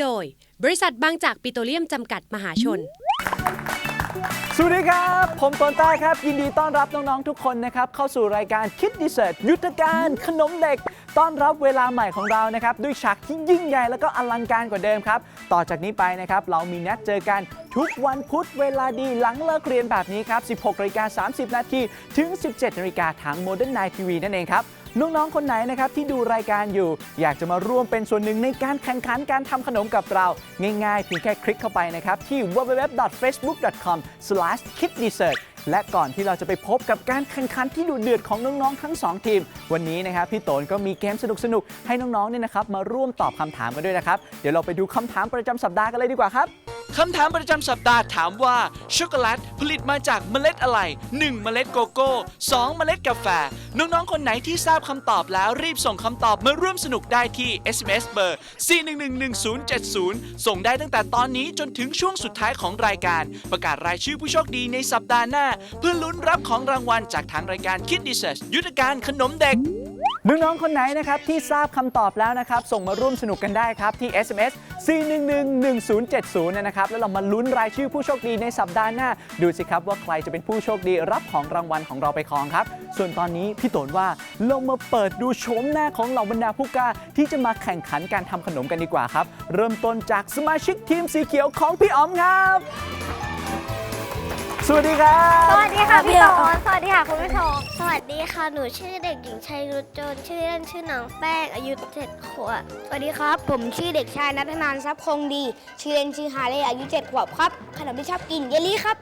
โดย บริษัทบางจากปิโตรเลียมจำกัดมหาชน สวัสดีครับ ผมต้นใต้ครับ ยินดีต้อนรับน้อง ๆ ทุกคนนะครับ เข้าสู่รายการคิดดีเซ r ร์ยุทธการขนมเด็ก ต้อนรับเวลาใหม่ของเรานะครับ ด้วยฉากที่ยิ่งใหญ่แล้วก็อลังการกว่าเดิมครับ ต่อจากนี้ไปนะครับ เรามีนัดเจอกันทุกวันพุธเวลาดีหลังเลิกเรียนแบบนี้ครับ 16นาฬิกา30 นาทีถึง 17นาฬิกาทาง Modern Night TV นั่นเองครับ น้องๆคนไหนนะครับที่ดูรายการอยู่ อยากจะมาร่วมเป็นส่วนหนึ่งในการแข่งขันการทำขนมกับเรา ง่ายๆเพียงแค่คลิกเข้าไปนะครับที่ www.facebook.com/kiddessert และก่อนที่เราจะไปพบกับการแข่งขันที่ดุเดือดของน้องๆทั้ง 2 ทีม วันนี้นะครับพี่โตนก็มีเกมสนุกๆให้น้องๆเนี่ยนะครับมาร่วมตอบคำถามกันด้วยนะครับ เดี๋ยวเราไปดูคำถามประจำสัปดาห์กันเลยดีกว่าครับ คำถามประจำสัปดาห์ถามว่า ช็อกโกแลตผลิตมาจากเมล็ดอะไร 1 เมล็ดโกโก้ 2 เมล็ดกาแฟ น้อง ๆ คนไหนที่ทราบคำตอบแล้วรีบส่งคำตอบมาร่วมสนุกได้ที่ SMS เบอร์ 4111070 ส่งได้ตั้งแต่ตอนนี้จนถึงช่วงสุดท้ายของรายการ ประกาศรายชื่อผู้โชคดีในสัปดาห์หน้า เพื่อลุ้นรับของรางวัลจากทางรายการคิดดีเซสยุทธการขนมเด็ก น้องๆคนไหนนะครับที่ทราบคำตอบแล้วนะครับ ส่งมาร่วมสนุกกันได้ครับ ที่ SMS 4111070 นะครับ แล้วเรามาลุ้นรายชื่อผู้โชคดีในสัปดาห์หน้า ดูสิครับว่าใครจะเป็นผู้โชคดีรับของรางวัลของเราไปครองครับ ส่วนตอนนี้พี่โตนว่าเรามาเปิดดูโฉมหน้าของเหล่าบรรดาผู้กล้าที่จะมาแข่งขันการทำขนมกันดีกว่าครับ เริ่มต้นจากสมาชิกทีมสีเขียวของพี่อ๋อมครับสวัสดีครับ สวัสดีค่ะพี่โตนสวัสดีค่ะคุณผู้ชม วัสดีค่ะ หนูชื่อเด็กหญิงชัยรุจโจนชื่อเล่นชื่อน้องแป้ง อายุเจ็ดขวบ สวัสดีครับ ผมชื่อเด็กชายนัทนานทรัพย์คงดี ชื่อเล่นชื่อฮาเล่อายุ7ขวบครับ ขนมที่ชอบกินเยลลี่ครับ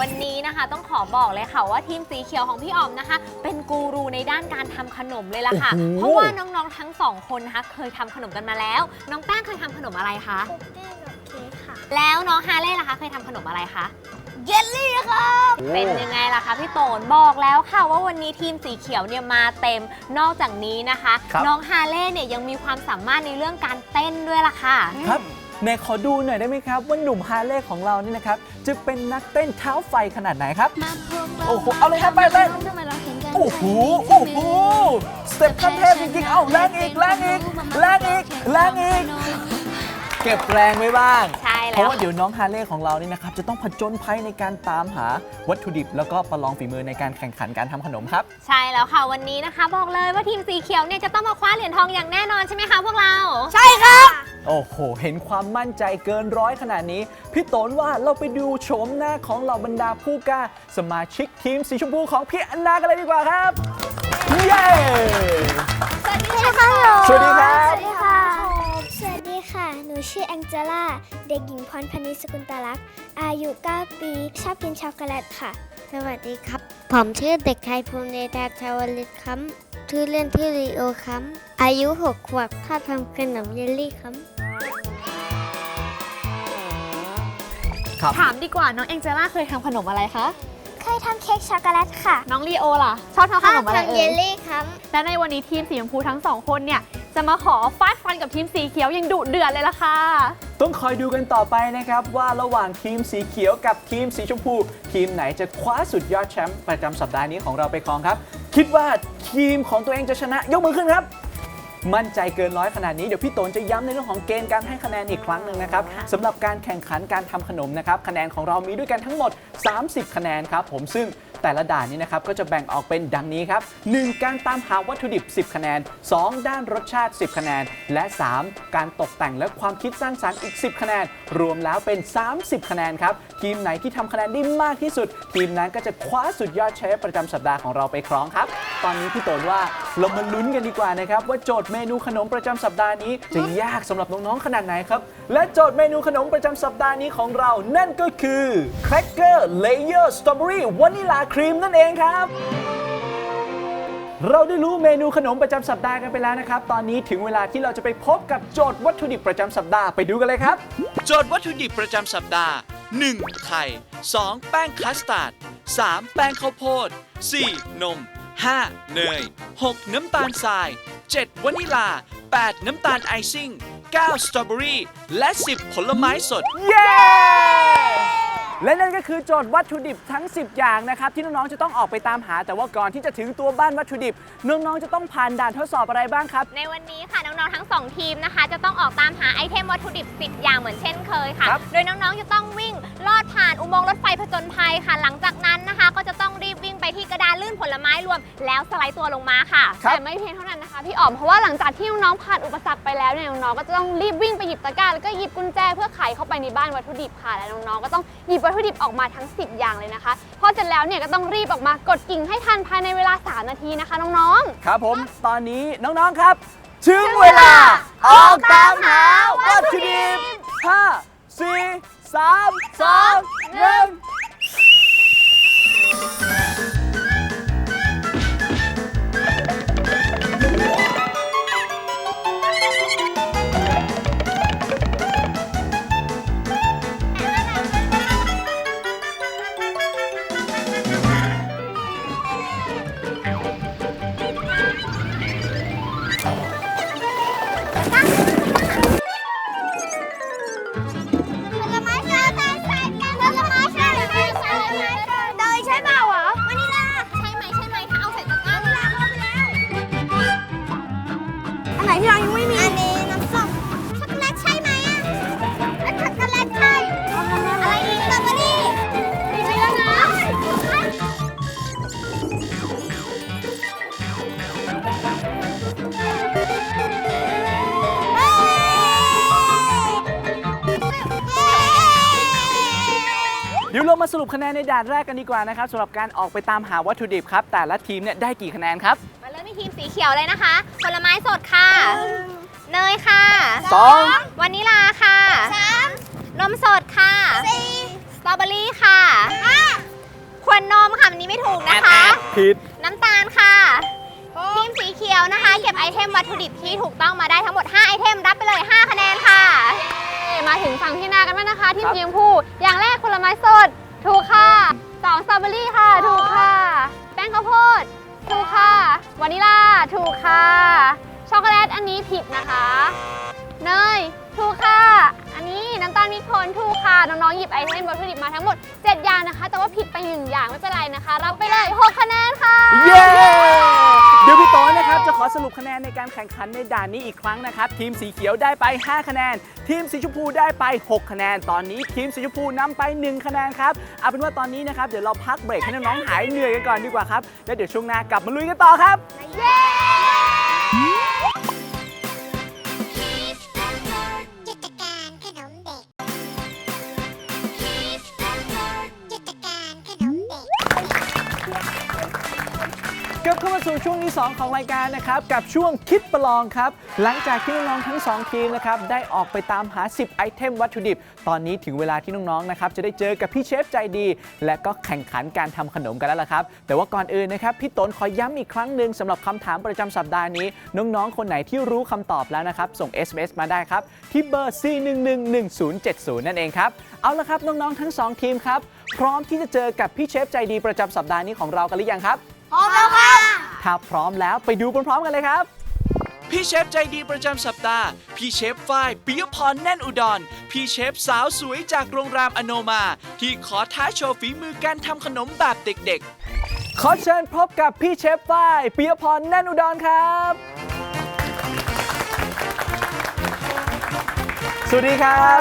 วันนี้นะคะต้องขอบอกเลยค่ะว่าทีมสีเขียวของพี่อ๋อมนะคะ เป็นกูรูในด้านการทำขนมเลยล่ะค่ะ โอ้โห เพราะว่าน้องๆทั้งสองคนนะคะเคยทำขนมกันมาแล้ว น้องแป้งเคยทำขนมอะไรคะ คุกกี้กับเค้กค่ะ แล้วน้องฮาเล่ล่ะคะ เคยทำขนมอะไรคะ เยลลี่ครับ เป็นยังไงล่ะคะพี่โตนบอกแล้วค่ะว่าวันนี้ทีมสีเขียวเนี่ยมาเต็มนอกจากนี้นะคะ ครับ น้องฮาเล่เนี่ยยังมีความสามารถในเรื่องการเต้นด้วยล่ะค่ะ ครับไหนขอดูหน่อยได้ไหมครับ ว่าหนุ่มฮาเล่ของเรานี่นะครับ จะเป็นนักเต้นเท้าไฟขนาดไหนครับมาพวกเราโอ้โห เอาเลยครับไปเต้นทำไมเราแข่งกันโอ้โห โอ้โหสเต็ปขั้นเทพจริงๆ เอ้าแรงอีกแรงอีกแรงอีกแรงอีก เก็บแรงไว้บ้าง ใช่เพแล้วราะว่าเดี๋ยวน้องฮาเล่ของเรานี่นะครับ จะต้องผจญภัยในการตามหาวัตถุดิบ แล้วก็ประลองฝีมือในการแข่งขันการทำขนมครับ ใช่แล้วค่ะวันนี้นะคะ บอกเลยว่าทีมสีเขียวเนี่ยจะต้องมาคว้าเหรียญทองอย่างแน่นอนใช่ไหมคะพวกเรา ใช่ครับ โอ้โห เห็นความมั่นใจเกินร้อยขนาดนี้ พี่โตนว่าเราไปดูโฉมหน้าของเหล่าบรรดาผู้กล้า สมาชิกทีมสีชมพูของพี่อันนากันเลยดีกว่าครับ เย้ สวัสดีค่ะ สวัสดีครับ สวัสดีค่ะสวัสดีค่ะห นูชื่อแองเจล่า เด็กหญิงพรพนิชสกุลตลักษณ์อายุ 9 ปี ชอบกินช็อกโกแลตค่ะ สวัสดีครับ ผมชื่อเด็กชายภูมิเดชาชาวลิตครับชื่อเล่นที่ลีโอครับ อายุ 6 ขวบชอบทำขนมเยลลี่ครับ ครับถามดีกว่าน้องเอ็งเจล่าเคยทำขนมอะไรคะ เคยทำเค้กช็อกโกแลตค่ะ น้องลีโอล่ะ ชอบทำขนมอะไรทำเอ่เยยลลี่ครับ และในวันนี้ทีมสีชมพูทั้งสองคนเนี่ย จะมาขอฟาดฟันกับทีมสีเขียวอย่างดุเดือดเลยล่ะค่ะ ต้องคอยดูกันต่อไปนะครับ ว่าระหว่างทีมสีเขียวกับทีมสีชมพู ทีมไหนจะคว้าสุดยอดแชมป์ประจำสัปดาห์นี้ของเราไปครองครับ คิดว่าทีมของตัวเองจะชนะยกมือขึ้นครับ มั่นใจเกินร้อยขนาดนี้เดี๋ยวพี่โตนจะย้ำในเรื่องของเกณฑ์การให้คะแนนอีกครั้งหนึ่งนะครับสำหรับการแข่งขันการทำขนมนะครับคะแนนของเรามีด้วยกันทั้งหมด 30 คะแนนครับผมซึ่ง แต่ละด่านนี้นะครับก็จะแบ่งออกเป็นดังนี้ครับ 1. การตามหาวัตถุดิบ 10 คะแนน 2. ด้านรสชาติ 10 คะแนน และ 3. การตกแต่งและความคิดสร้างสรรค์อีก 10 คะแนน รวมแล้วเป็น 30 คะแนนครับทีมไหนที่ทำคะแนนได้มากที่สุด ทีมนั้นก็จะคว้าสุดยอดเชฟประจำสัปดาห์ของเราไปครองครับ ตอนนี้พี่โตนว่าเรามาลุ้นกันดีกว่านะครับ ว่าโจทย์เมนูขนมประจำสัปดาห์นี้ จะยากสำหรับน้องๆขนาดไหนครับ และโจทย์เมนูขนมประจำสัปดาห์นี้ของเรา นั่นก็คือ Cracker Layer Strawberry Vanilla Cream นั่นเองครับ เราได้รู้เมนูขนมประจำสัปดาห์กันไปแล้วนะครับ ตอนนี้ถึงเวลาที่เราจะไปพบกับโจทย์วัตถุดิบประจำสัปดาห์ไปดูกันเลยครับ โจทย์วัตถุดิบประจำสัปดาห์ 1. ไข่ 2. แป้งคัสตาร์ด 3. แป้งข้าวโพด 4. นม 5. เนย 6. น้ำตาลทราย 7. วานิลา 8. น้ำตาลไอซิ่ง 9. สตรอเบอรี่ และ 10 ผลไม้สด เย้ และนั่นก็คือโจทย์วัตถุดิบทั้ง 10 อย่างนะครับที่น้องๆจะต้องออกไปตามหา แต่ว่าก่อนที่จะถึงตัวบ้านวัตถุดิบ น้องๆจะต้องผ่านด่านทดสอบอะไรบ้างครับ ในวันนี้ค่ะน้องๆทั้ง 2 ทีมนะคะ จะต้องออกตามหาไอเทมวัตถุดิบ 10 อย่างเหมือนเช่นเคยค่ะ ครับ โดยน้องๆจะต้องวิ่งลอดผ่านอุโมงค์รถไฟผจญภัยค่ะ หลังจากนั้นนะคะ ก็จะต้องรีบวิ่งไปที่กระดานลื่นผลไม้รวม แล้วสไลด์ตัวลงมาค่ะครับ แต่ไม่เพียงเท่านั้นนะคะพี่อ๋อมเพราะว่าหลังจากที่น้องๆผ่านอุปสรรคไปแล้วเนี่ยน้องๆก็จะต้องรีบวิ่งไปหยิบตะกร้าแล้วก็หยิบกุญแจเพื่อไขเข้าไปในบ้านวัตถุดิบค่ะและน้องๆก็ต้องหยิบวัตถุดิบออกมาทั้ง 10 อย่างเลยนะคะ พอเสร็จแล้วเนี่ยก็ต้องรีบออกมากดกิ่งให้ทันภายในเวลา 3 นาทีนะคะน้องๆ ครับผมตอนนี้น้องๆครับถึงเวลา ออกตามหาวัตถุดิบ5 4 3 2 1 เดี๋ยวเรามาสรุปคะแนนในด่านแรกกันดีกว่านะครับสำหรับการออกไปตามหาวัตถุดิบครับ แต่ละทีมเนี่ยได้กี่คะแนนครับมาเริ่มที่ทีมสีเขียวเลยนะคะ ผลไม้สดค่ะ เนยค่ะสองวานิลาค่ะนมสดค่ะสตรอเบอรี่ค่ะขวดนมค่ะอันนี้ไม่ถูกนะคะ ผิด น้ำตาลค่ะทีมสีเขียวนะคะ เก็บไอเทมวัตถุดิบที่ถูกต้องมาได้ทั้งหมด 5 ไอเทมรับไปเลย 5 คะแนนค่ะ มาถึงฝั่งพี่นากันบ้างนะคะ ที่ครับสีชมพูอย่างแรกผลไม้สด ถูกค่ะสองสตรอเบอรี่ค่ะ ถูกค่ะ แป้งข้าวโพด ถูกค่ะ วานิลา ถูกค่ะ ช็อกโกแลตอันนี้ผิดนะคะ เนย ถูกค่ะ อันนี้น้ำตาลมิตรผลถูกค่ะ น้องๆหยิบไอเทมวัตถุดิบมาทั้งหมด 7 อย่างนะคะ แต่ว่าผิดไป1อย่างไม่เป็นไรนะคะ รับไปเลย 6 คะแนนค่ะ เย้ เดี๋ยวพี่โต้นะครับ จะขอสรุปคะแนนในการแข่งขันในด่านนี้อีกครั้งนะครับ ทีมสีเขียวได้ไป 5 คะแนน ทีมสีชมพูได้ไป 6 คะแนน ตอนนี้ทีมสีชมพูนำไป 1 คะแนนครับ เอาเป็นว่าตอนนี้นะครับ เดี๋ยวเราพักเบรกให้น้องๆหายเหนื่อยกันก่อนดีกว่าครับ แล้วเดี๋ยวช่วงหน้ากลับมาลุยกันต่อครับกิ สู่ช่วงที่ 2 ของรายการนะครับ กับช่วงคิดประลองครับ หลังจากที่น้องๆทั้ง 2 ทีมนะครับ ได้ออกไปตามหา 10 ไอเทมวัตถุดิบ ตอนนี้ถึงเวลาที่น้องๆนะครับ จะได้เจอกับพี่เชฟใจดี และก็แข่งขันการทำขนมกันแล้วล่ะครับ แต่ว่าก่อนอื่นนะครับ พี่ตนขอย้ำอีกครั้งหนึ่งสำหรับคำถามประจำสัปดาห์นี้ น้องๆ คนไหนที่รู้คำตอบแล้วนะครับ ส่ง SMS มาได้ครับ ที่เบอร์ 4111070 นั่นเองครับ เอาละครับน้องๆทั้งสองทีมครับ พร้อมที่จะเจอกับพี่เชฟใจดีประจำสัปดาห์นี้ของเรากันหรือยังครับ พร้อมแล้วค่ะ ถ้าพร้อมแล้วไปดูพร้อมๆกันเลยครับ พี่เชฟใจดีประจำสัปดาห์ พี่เชฟฝ้ายปิยพรแน่นอุดร พี่เชฟสาวสวยจากโรงแรมอโนมา ที่ขอท้าโชว์ฝีมือการทำขนมแบบเด็กๆ ขอเชิญพบกับพี่เชฟฝ้ายปิยพรแน่นอุดรครับ สวัสดีครับ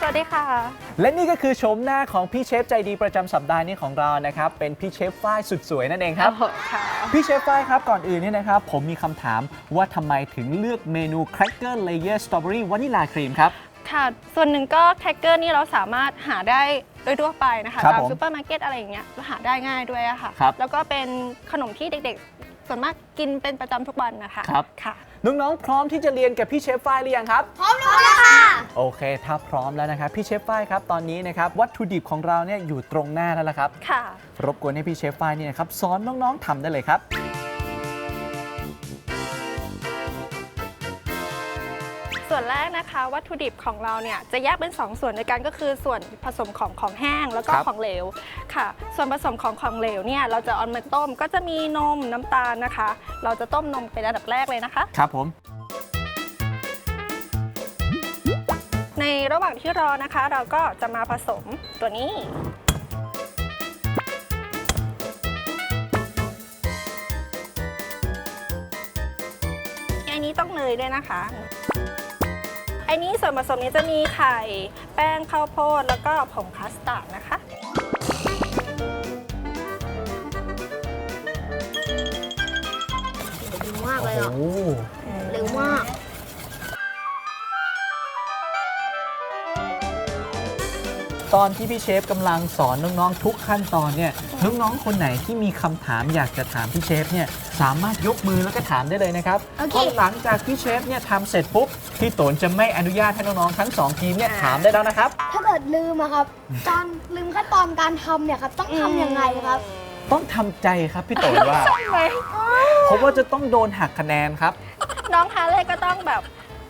สวัสดีค่ะ และนี่ก็คือโฉมหน้าของพี่เชฟใจดีประจำสัปดาห์นี้ของเรานะครับ เป็นพี่เชฟฝ้ายสุดสวยนั่นเองครับค่ะพี่เชฟฝ้ายครับก่อนอื่นเนี่ยนะครับ ผมมีคำถามว่าทำไมถึงเลือกเมนู Cracker Layer Strawberry Vanilla Cream ครับ ค่ะ ส่วนหนึ่งก็แครกเกอร์นี่เราสามารถหาได้โดยทั่วไปนะคะครับตามผมซูเปอร์มาร์เก็ตอะไรอย่างเงี้ยหาได้ง่ายด้วยอะค่ะ ครับ แล้วก็เป็นขนมที่เด็กๆ ส่วนมากกินเป็นประจำทุกวันนะคะครับค่ะ น้องๆพร้อมที่จะเรียนกับพี่เชฟฝ้ายหรือยังครับ พร้อมแล้วค่ะ โอเค ถ้าพร้อมแล้วนะครับพี่เชฟฝ้ายครับตอนนี้นะครับวัตถุดิบของเราเนี่ยอยู่ตรงหน้าแล้วละครับ ค่ะ รบกวนให้พี่เชฟฝ้ายเนี่ยนะครับสอนน้องๆทำได้เลยครับ กนะคะ วัตถุดิบของเราเนี่ยจะแยกเป็น 2 ส่วนด้วยกันก็คือส่วนผสมของของแห้งแล้วก็ครับ ของเหลวค่ะ ส่วนผสมของของเหลวเนี่ยเราจะเอามาต้มก็จะมีนมน้ำตาลนะคะ เราจะต้มนมเป็นอันดับแรกเลยนะคะ ครับผม ในระหว่างที่รอนะคะ เราก็จะมาผสมตัวนี้ อันนี้ต้องเนยด้วยนะคะ อันนี้ส่วนผสมนี้จะมีไข่ แป้งข้าวโพดแล้วก็ผงคัสตาร์ดนะคะ ดีมากเลยอะ โอ้ ตอนที่พี่เชฟกำลังสอนน้องๆทุกขั้นตอนเนี่ยน้องๆคนไหนที่มีคำถามอยากจะถามพี่เชฟเนี่ยสามารถยกมือแล้วก็ถามได้เลยนะครับโอเคพอหลังจากพี่เชฟเนี่ยทำเสร็จปุ๊บพี่โตนจะไม่อนุญาตให้น้องๆทั้งสองทีมเนี่ยถามได้แล้วนะครับ ถ้าเกิดลืมอะครับ ตอนลืมขั้นตอนการทำเนี่ยครับ ต้องทำยังไงครับ ต้องทำใจครับพี่โตนว่าเพราะว่าจะต้องโดนหักคะแนนครับ น้องฮาเล่ก็ต้องแบบ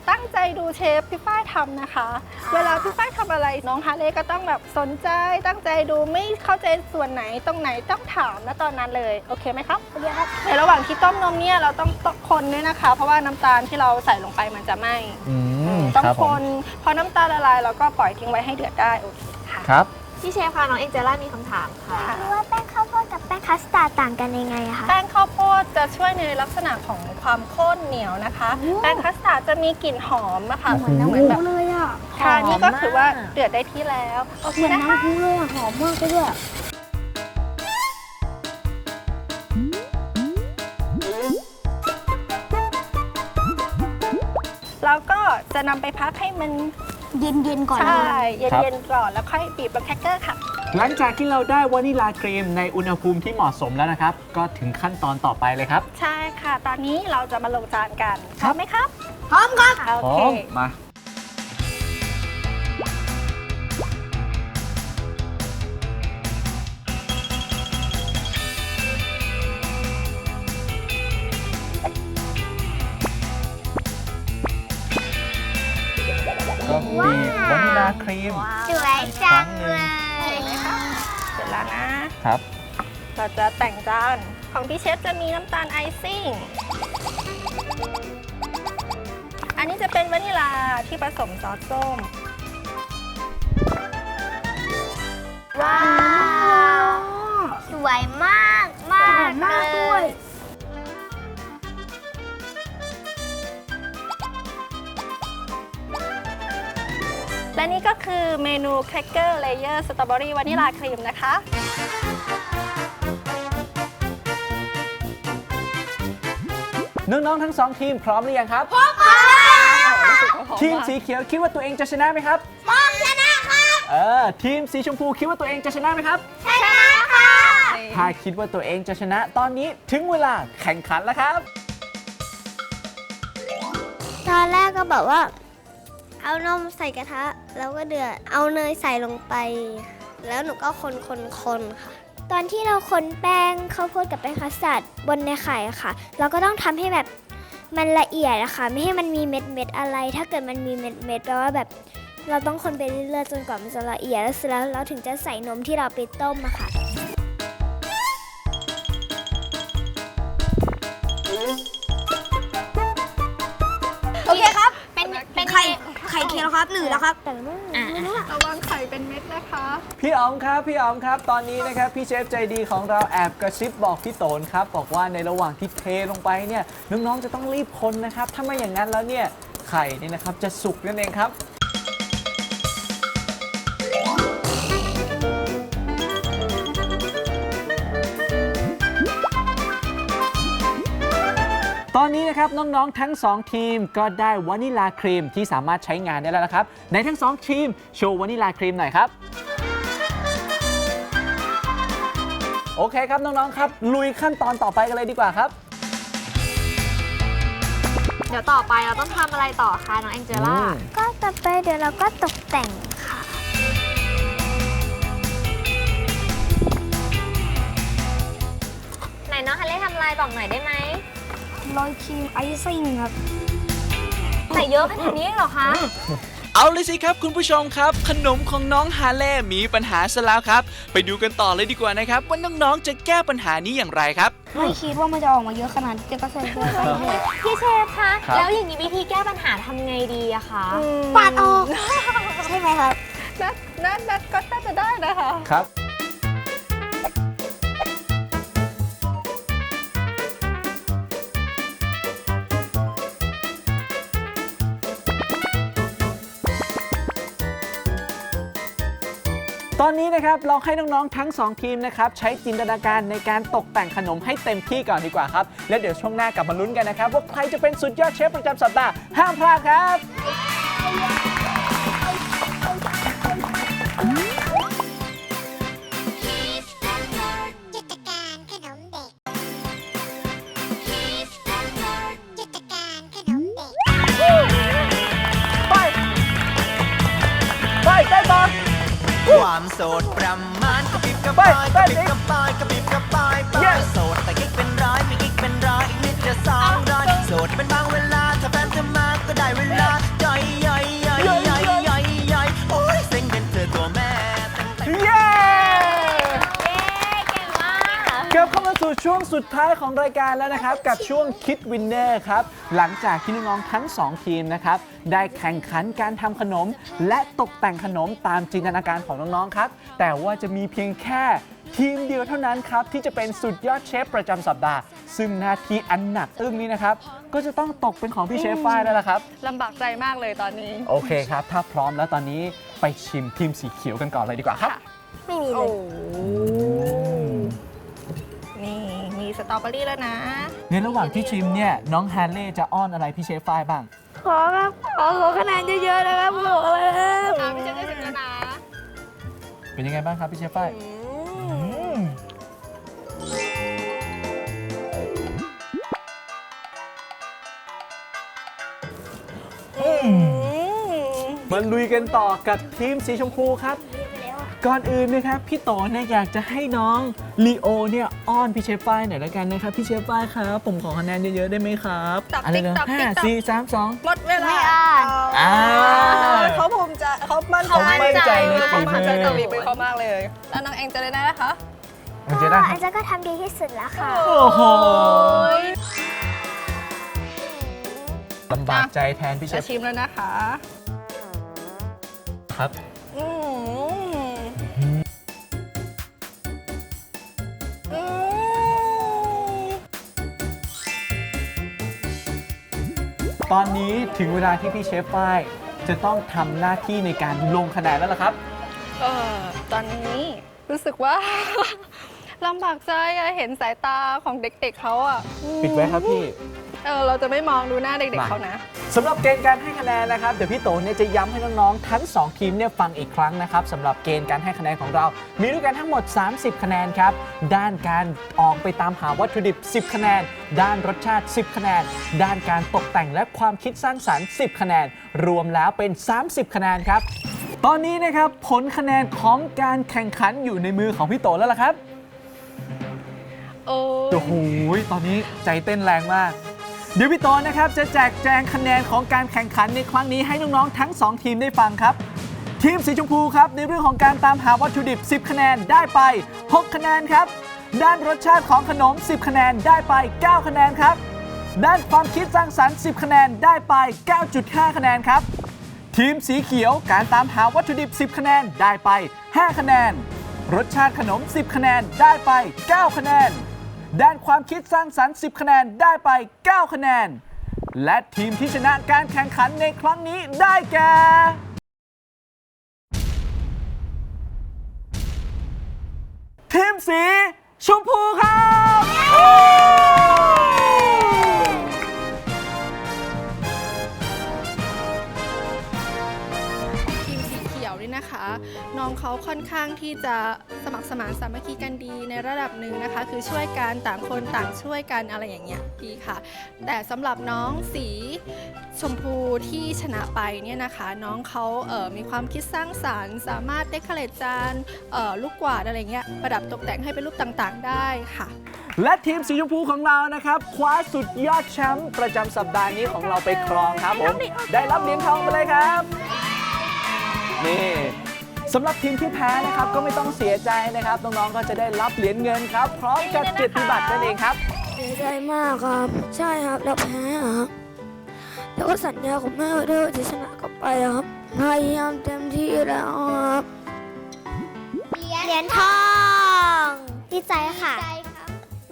ตั้งใจดูเชฟพี่ฝ้ายทำนะคะ เวลาพี่ฝ้ายทำอะไรน้องฮาเล่ก็ต้องแบบสนใจตั้งใจดูไม่เข้าใจส่วนไหนตรงไหนต้องถามณตอนนั้นเลยโอเคไหมครับโอเคครับในระหว่างที่ต้มนมเนี่ยเราต้องต้องคนด้วยนะคะ เพราะว่าน้ำตาลที่เราใส่ลงไปมันจะไหม้อืมต้องครับคผมนพอน้ำตาลละลายเราก็ปล่อยทิ้งไว้ให้เดือดได้โอเคค่ะ ครับ พี่เชฟคะน้องเอ็นเจล่ามีคำถามค่ะรู้ว่าแป้งข้าวโพดกับแป้ งคัสตาร์ดต่างกันยังไงอะคะ แป้งข้าวโพดจะช่วยในลักษณะของความข้นเหนียวนะคะแป้งคัสตาร์ดจะมีกลิ่นหอมนะคะโอ้โหเหมือนแบบเลยอะค่ะหอมนี่ก็ถือว่ามากเดือดได้ที่แล้วโอเคเหมือนนะคะ น้ำพุเลยอะหอมมากเลยด้วย แล้วก็จะนำไปพักให้มันเย็นๆก่อนใช่นะครับเย็นๆก่อนแล้วค่อยบีบเป็นแครกเกอร์ค่ะ หลังจากที่เราได้วานิลาครีมในอุณหภูมิที่เหมาะสมแล้วนะครับ ก็ถึงขั้นตอนต่อไปเลยครับ ใช่ค่ะ ตอนนี้เราจะมาลงจานกันพครัร้อบมไหมครับพร้อมครับโอพร้เคอมมา ก็บีบวานิลาครีม สวยจังเลยเสร็ จแล้วนะ ครับ เราจะแต่งจาน ของพี่เชฟจะมีน้ำตาลไอซิ่ง อันนี้จะเป็นวานิลาที่ผสมซอสส้ม ว้าว สวยมากมากเลย และนี่ก็คือเมนูแครกเกอร์เลเยอร์สตรอเบอรี่วานิลาครีมนะคะ น้องๆทั้งสองทีมพร้อมหรือยังครับ พร้อมทีมสีเขียวคิดว่าตัวเองจะชนะไหมครับ พร้อมชนะครับเออทีมสีชมพูคิดว่าตัวเองจะชนะไหมครับชนะค่ะถ้าคิดว่าตัวเองจะชนะตอนนี้ถึงเวลาแข่งขันแล้วครับ ตอนแรกก็แบบว่า เอานมใส่กระทะแล้วก็เดือด เอาเนยใส่ลงไป แล้วหนูก็คนคนคนค่ะ ตอนที่เราคนแป้งข้าวโพดกับแป้งคัสตาร์ดบนในไข่ค่ะ เราก็ต้องทำให้แบบมันละเอียดอะคะไม่ให้มันมีเม็ดเม็ดอะไร ถ้าเกิดมันมีเม็ดเม็ดแปลว่าแบบเราต้องคนไปเรื่อยๆจนกว่ามันจะละเอียดแล้วเสร็จแล้วเราถึงจะใส่นมที่เราไปต้มะค่ะ ไข่เคียวแล้วครับหนึ่งแล้วครับระวังไข่เป็นเม็ดนะคะ พี่อ๋อมครับพี่อ๋อมครับ ตอนนี้นะครับพี่เชฟใจดีของเราแอบกระซิบบอกพี่โตนครับบอกว่าในระหว่างที่เทลงไปเนี่ยน้องๆจะต้องรีบคนนะครับถ้าไม่อย่างนั้นแล้วเนี่ยไข่นี่นะครับจะสุกนั่นเองครับ นนี้นะครับน้องๆทั้ง 2 ทีมก็ได้วานิลาครีมที่สามารถใช้งานได้แล้วนะครับในทั้ง 2 ทีมโชว์วานิลาครีมหน่อยครับโอเคครับน้องๆครับลุยขั้นตอนต่อไปกันเลยดีกว่าครับเดี๋ยวต่อไปเราต้องทำอะไรต่อคะน้องแองเจล่าอืมก็ต่อไปเดี๋ยวเราก็ตกแต่งค่ะ ไหนน้องฮันเล่ทำอะไรบอกหน่อยได้ไหม โรยครีมไอซิ่งครับ ใส่เยอะขนาดนี้เหรอคะ เอาเลยสิครับคุณผู้ชมครับ ขนมของน้องฮาเล่มีปัญหาซะแล้วครับ ไปดูกันต่อเลยดีกว่านะครับ ว่าน้องๆจะแก้ปัญหานี้อย่างไรครับ ไม่คิดว่ามันจะออกมาเยอะขนาดนี้จะก็ใส่ด้วยไปเลยพี่เชฟคะ ครับ แล้วอย่างนี้วิธีแก้ปัญหาทำไงดีอะคะ ปาดออก ใช่ไหมครับ นัดนัดนัดก็น่าจะได้นะคะ ครับ ตอนนี้นะครับเราให้น้องๆทั้ง 2 ทีมนะครับใช้จินตนาการในการตกแต่งขนมให้เต็มที่ก่อนดีกว่าครับ แล้วเดี๋ยวช่วงหน้ากลับมาลุ้นกันนะครับว่าใครจะเป็นสุดยอดเชฟประจำสัปดาห์ห้ามพลาดครับ ความโสดประมาณกระปิบกระไปปายไปกระปิบกระปายกระปิบกระ ช่วงสุดท้ายของรายการแล้วนะครับ กับช่วงคิดวินเนอร์ครับ หลังจากที่น้องๆทั้ง 2 ทีมนะครับ ได้แข่งขันการทำขนม และตกแต่งขนมตามจินตนาการของน้องๆครับ แต่ว่าจะมีเพียงแค่ทีมเดียวเท่านั้นครับ ที่จะเป็นสุดยอดเชฟประจำสัปดาห์ ซึ่งหน้าที่อันหนักอึ้งนี้นะครับ ก็จะต้องตกเป็นของพี่เชฟฝ้ายแล้วล่ะครับ ลำบากใจมากเลยตอนนี้ โอเคครับ ถ้าพร้อมแล้วตอนนี้ไปชิมทีมสีเขียวกันก่อนเลยดีกว่าครับ ไม่มีเลโอ้ย นี่มี สตรอเบอรี่แล้วนะ ในระหว่างที่ชิมเนี่ยน้องแฮนเล่จะอ้อนอะไรพี่เชฟฝ้ายบ้าง ขอครับขอขอคะแนนเยอะๆนะครับบอกเลยครับอะพี่เชฟได้ชิมแล้วนะเป็นยังไงบ้างครับพี่เชฟฝ้ายมมาลุยกันต่อกับทีมสีชมพูครับ ก่อนอื่นนะครับพี่โตเนี่ยอยากจะให้น้องลีโอเนี่ยอ้อนพี่เชฟฝ้ายหน่อยละกันนะครับพี่เชฟฝ้ายครับผมขอคะแนนเยอะๆได้ไหมครับตับอะไรติ๊กนะตับห้าติ๊กตับ สี่สามสอง หมดเวลาไม่อ่านอ่าเขาภูมิใจเขามั่นใจเขามั่นใจในฝีเขามืมั่นใจอกับฝีมือเขามากเลย แล้วน้องแองเจลิน่านะคะ มันจะได้ก็อันเจะก็ทำดีที่สุดแล้วค่ะ โอ้โหลำบากใจแทนพี่เชจะฟชิมแล้วนะคะ ครับ ตอนนี้ถึงเวลาที่พี่เชฟฝ้ายจะต้องทำหน้าที่ในการลงคะแนนแล้วล่ะครับ เออตอนนี้รู้สึกว่า ลำบากใจอะเห็นสายตาของเด็กๆเขาอะอืมปิดไว้ครับพี่ เออเราจะไม่มองดูหน้าเด็กมาๆเขานะ สำหรับเกณฑ์การให้คะแนนนะครับเดี๋ยวพี่โตเนี่ยจะย้ำให้น้องๆทั้ง 2 ทีมเนี่ยฟังอีกครั้งนะครับสำหรับเกณฑ์การให้คะแนนของเรา มีด้วยกันทั้งหมด 30 คะแนนครับ ด้านการออกไปตามหาวัตถุดิบ 10 คะแนน ด้านรสชาติ 10 คะแนน ด้านการตกแต่งและความคิดสร้างสรรค์ 10 คะแนน รวมแล้วเป็น 30 คะแนนครับ ตอนนี้นะครับผลคะแนนของการแข่งขันอยู่ในมือของพี่โตแล้วล่ะครับโอ้โอ้โหตอนนี้ใจเต้นแรงมาก เดี๋ยวพี่โตนะครับจะแจกแจงคะแนนของการแข่งขันในครั้งนี้ให้น้องๆทั้ง 2 ทีมได้ฟังครับ ทีมสีชมพูครับในเรื่องของการตามหาวัตถุดิบ 10 คะแนนได้ไป 6 คะแนนครับ ด้านรสชาติของขนม 10 คะแนนได้ไป 9 คะแนนครับ ด้านความคิดสร้างสรรค์ 10 คะแนนได้ไป 9.5 คะแนนครับ ทีมสีเขียวการตามหาวัตถุดิบ 10 คะแนนได้ไป 5 คะแนน รสชาติขนม 10 คะแนนได้ไป 9 คะแนน ด้านความคิดสร้างสรรค์ 10 คะแนนได้ไป 9 คะแนน และทีมที่ชนะการแข่งขันในครั้งนี้ได้แก่ ทีมสี ชมพูครับ ทีมสีเขียวนี่นะคะ น้องเขาค่อนข้างที่จะ สมัครสมานสามัคคีกันดีในระดับหนึ่งนะคะ คือช่วยกันต่างคนต่างช่วยกันอะไรอย่างเงี้ยดีค่ะ แต่สำหรับน้องสีชมพูที่ชนะไปเนี่ยนะคะ น้องเขาเอ่อมีความคิดสร้างสารรค์ สามารถเดคอเรทจานเอ่อลูกกวาดอะไรเงี้ยประดับตกแต่งให้เป็นรูปต่างๆ ได้ค่ะและทีมสีชมพูของเรานะครับคว้าสุดยอดแชมป์ประจำสัปดาห์นี้ของเราไปครองครับผม ได้รับเหรียญทองไปเลยครับ นี่ สำหรับทีมที่แพ้นะครับก็ไม่ต้องเสียใจนะครับ น้องๆก็จะได้รับเหรียญเงินครับ พร้อมกับเกียรติบัตรนั่นเองครับ เสียใจมากครับ ใช่ครับเราแพ้ครับแล้วก็สัญญากับแม่ไว้ด้วยว่าจะชนะกลับไปครับพยายามเต็มที่แล้วครับเหรียญทองดีใจค่ะ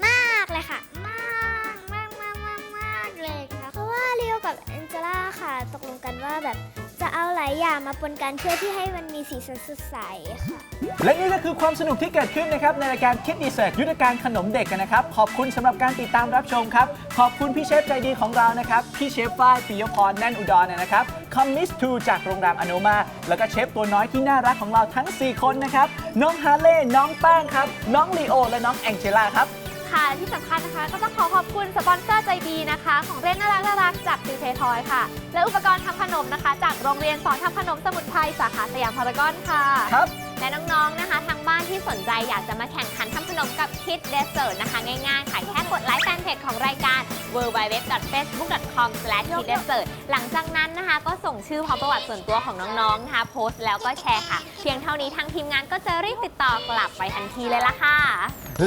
มากเลยค่ะ มากมากมากมากมากเลยครับเพราะว่าเรียวกับแองเจล่าค่ะ ตกลงกันว่าแบบ จะเอาหลายอย่างมาปนกันเพื่อที่ให้มันมีสีสันสดใสค่ะ และนี่ก็คือความสนุกที่เกิดขึ้นนะครับในรายการคิดดีเสร์ตยุทธการขนมเด็กกันนะครับ ขอบคุณสำหรับการติดตามรับชมครับ ขอบคุณพี่เชฟใจดีของเรานะครับ พี่เชฟฝ้ายปิยพรแน่นอุดรนะครับคอมมิสทูจากโรงแรมอโนมา แล้วก็เชฟตัวน้อยที่น่ารักของเราทั้ง 4 คนนะครับน้องฮาเล่น้องแป้งครับน้องลีโอและน้องแองเจล่าครับ ค่ะและที่สำคัญนะคะ ก็ต้องขอขอบคุณสปอนเซอร์ใจดีนะคะ ของเล่นน่ารักน่ารักจากซีเพทอยค่ะ และอุปกรณ์ทำขนมนะคะ จากโรงเรียนสอนทำขนมสมุทรไทยสาขาสยามพารากอนค่ะ ครับ และน้องๆนะคะ ทางบ้านที่สนใจอยากจะมาแข่งขันทำขนมกับคิดเดสเซอร์นะคะ ง่ายๆค่ะแค่กดไลค์แฟนเพจของรายการ w w w f a c e b o o k c o m k i d d e s s e r t หลังจากนั้นนะคะ ก็ส่งชื่อพร้อมประวัติส่วนตัวของน้องๆนะคะ โพสต์แล้วก็แชร์ค่ะ เพียงเท่านี้ทางทีมงานก็จะรีบติดต่อกลับไปทันทีเลยละค่ะ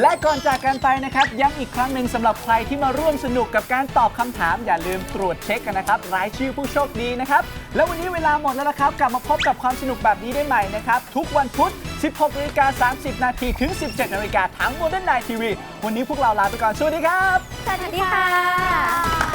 และก่อนจากกันไปนะครับ ย้ำอีกครั้งหนึ่งสำหรับใครที่มาร่วมสนุกกับการตอบคำถาม อย่าลืมตรวจเช็คกันนะครับ รายชื่อผู้โชคดีนะครับ แล้ววันนี้เวลาหมดแล้วละครับ กลับมาพบกับความสนุกแบบนี้ได้ใหม่นะครับ ทุกวันพุธ 16นาฬิกา30 นาทีถึง 17นาฬิกาทางโมเดิร์นไนทีวีวันนี้พวกเราลาไปก่อนสวัสดีครับ สวัสดีค่ะ